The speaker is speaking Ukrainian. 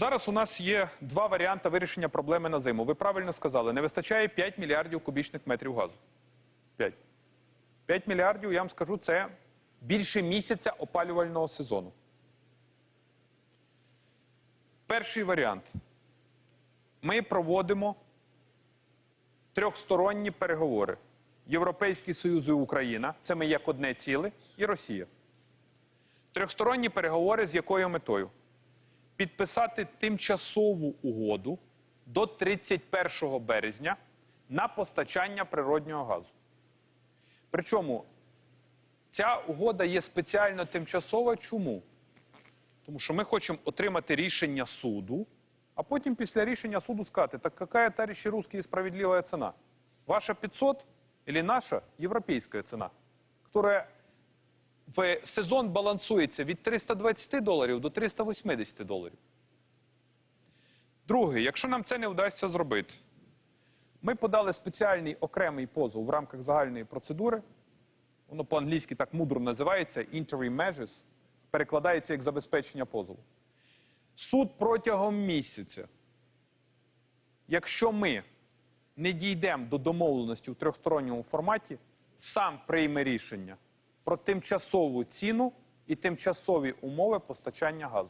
Зараз у нас є два варіанти вирішення проблеми на зиму. Ви правильно сказали, не вистачає 5 мільярдів кубічних метрів газу. 5. 5 мільярдів, я вам скажу, це більше місяця опалювального сезону. Перший варіант. Ми проводимо трьохсторонні переговори. Європейський Союз і Україна це ми як одне ціле, і Росія. Трьохсторонні переговори з якою метою? Підписати тимчасову угоду до 31 березня на постачання природнього газу. Причому ця угода є спеціально тимчасова. Чому? Тому що ми хочемо отримати рішення суду, а потім після рішення суду сказати, так яка, товарищи русские, справедливая ціна? Ваша 500 или наша європейська ціна, яка в сезон балансується від 320 доларів до 380 доларів. Друге, якщо нам це не вдасться зробити, ми подали спеціальний окремий позов в рамках загальної процедури. Воно по-англійськи так мудро називається interim measures, перекладається як забезпечення позову. Суд протягом місяця, якщо ми не дійдемо до домовленості в трьохсторонньому форматі, сам прийме рішення про тимчасову ціну і тимчасові умови постачання газу.